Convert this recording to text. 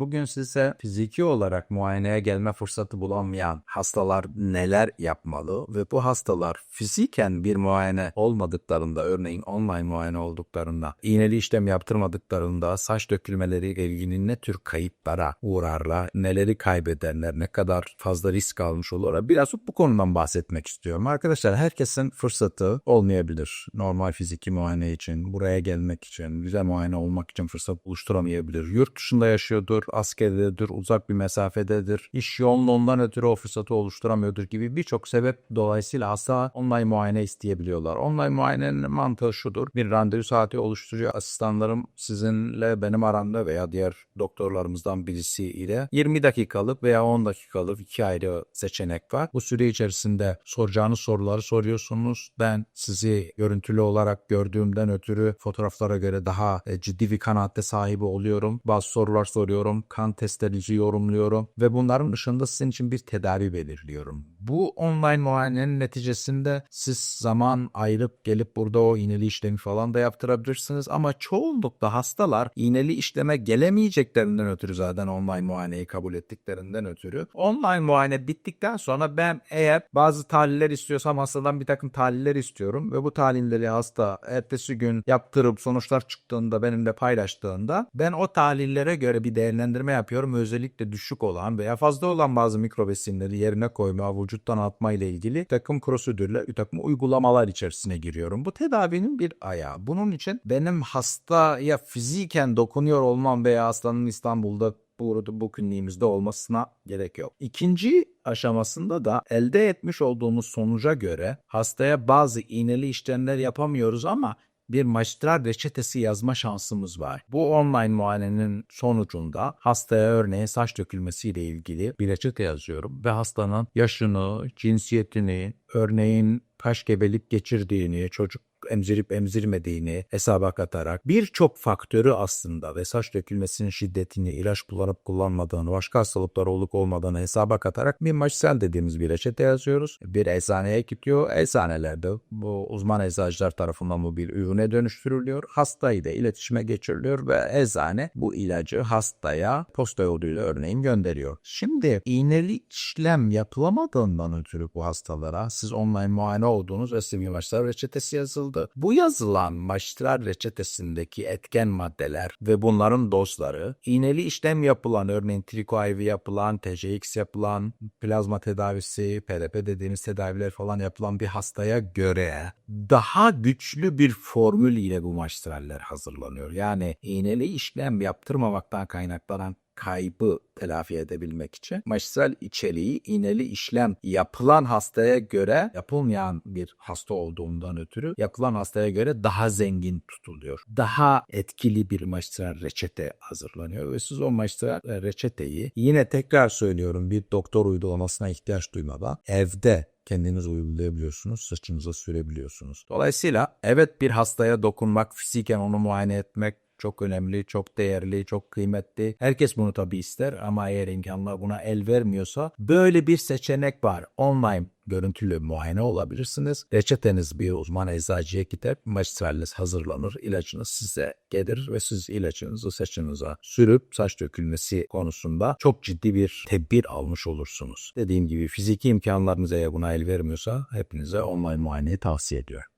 Bugün size fiziki olarak muayeneye gelme fırsatı bulamayan hastalar neler yapmalı ve bu hastalar fiziken bir muayene olmadıklarında örneğin online muayene olduklarında iğneli işlem yaptırmadıklarında saç dökülmeleriyle ilgili ne tür kayıplara uğrarlar, neleri kaybederler, ne kadar fazla risk almış olurlar biraz bu konudan bahsetmek istiyorum. Arkadaşlar herkesin fırsatı olmayabilir. Normal fiziki muayene için, buraya gelmek için, güzel muayene olmak için fırsat oluşturamayabilir. Yurt dışında yaşıyordur, askerdedir, uzak bir mesafededir, iş yoğunluğundan ötürü o fırsatı oluşturamıyordur gibi birçok sebep dolayısıyla hasta online muayene isteyebiliyorlar. Online muayenenin mantığı şudur. Bir randevu saati oluşturuyor. Asistanlarım sizinle benim aramda veya diğer doktorlarımızdan birisi ile 20 dakikalık veya 10 dakikalık iki ayrı seçenek var. Bu süre içerisinde soracağınız soruları soruyorsunuz. Ben sizi görüntülü olarak gördüğümden ötürü fotoğraflara göre daha e, ciddi bir kanaatte sahibi oluyorum. Bazı sorular soruyorum. Kan testlerinizi yorumluyorum ve bunların dışında sizin için bir tedavi belirliyorum. Bu online muayenenin neticesinde siz zaman ayırıp gelip burada o iğneli işlemi falan da yaptırabilirsiniz ama çoğunlukla hastalar iğneli işleme gelemeyeceklerinden ötürü zaten online muayeneyi kabul ettiklerinden ötürü online muayene bittikten sonra ben eğer bazı tahliller istiyorsam hastadan bir takım tahliller istiyorum ve bu tahlilleri hasta ertesi gün yaptırıp sonuçlar çıktığında benimle paylaştığında ben o tahlillere göre bir değerlendirme yapıyorum. Özellikle düşük olan veya fazla olan bazı mikrobesinleri yerine koyma, vücuttan atma ile ilgili takım prosedürler, bir takım uygulamalar içerisine giriyorum. Bu tedavinin bir ayağı. Bunun için benim hastaya fiziken dokunuyor olmam veya hastanın İstanbul'da burada bu kliniğimizde olmasına gerek yok. İkinci aşamasında da elde etmiş olduğumuz sonuca göre hastaya bazı iğneli işlemler yapamıyoruz ama bir magistral reçetesi yazma şansımız var. Bu online muayenenin sonucunda hastaya örneğin saç dökülmesiyle ilgili bir reçete yazıyorum ve hastanın yaşını, cinsiyetini, örneğin kaç gebelik geçirdiğini, çocuk emzirip emzirmediğini hesaba katarak birçok faktörü aslında ve saç dökülmesinin şiddetini, ilaç kullanıp kullanmadığını, başka hastalıklar olup olmadığını hesaba katarak bir maçsel dediğimiz bir reçete yazıyoruz. Bir eczaneye gidiyor. Eczanelerde bu uzman eczacılar tarafından bu bir ürüne dönüştürülüyor. Hasta ile iletişime geçiriliyor ve eczane bu ilacı hastaya posta yoluyla örneğin gönderiyor. Şimdi iğneli işlem yapılamadığından ötürü bu hastalara siz online muayene olduğunuz ve maçsel reçetesi yazıldı yazıldı. Bu yazılan maçlar reçetesindeki etken maddeler ve bunların dozları iğneli işlem yapılan örneğin triko IV yapılan, TCX yapılan, plazma tedavisi, PRP dediğimiz tedaviler falan yapılan bir hastaya göre daha güçlü bir formül ile bu maçtraller hazırlanıyor. Yani iğneli işlem yaptırmamaktan kaynaklanan kaybı telafi edebilmek için maçsal içeriği iğneli işlem yapılan hastaya göre yapılmayan bir hasta olduğundan ötürü yapılan hastaya göre daha zengin tutuluyor. Daha etkili bir maçsal reçete hazırlanıyor ve siz o maçsal reçeteyi yine tekrar söylüyorum bir doktor uygulamasına ihtiyaç duymadan evde kendiniz uygulayabiliyorsunuz, saçınıza sürebiliyorsunuz. Dolayısıyla evet bir hastaya dokunmak, fiziken onu muayene etmek çok önemli, çok değerli, çok kıymetli. Herkes bunu tabii ister ama eğer imkanlar buna el vermiyorsa böyle bir seçenek var. Online görüntülü muayene olabilirsiniz. Reçeteniz bir uzman eczacıya gider, magistraliniz hazırlanır, ilacınız size gelir ve siz ilacınızı saçınıza sürüp saç dökülmesi konusunda çok ciddi bir tedbir almış olursunuz. Dediğim gibi fiziki imkanlarınız eğer buna el vermiyorsa hepinize online muayeneyi tavsiye ediyorum.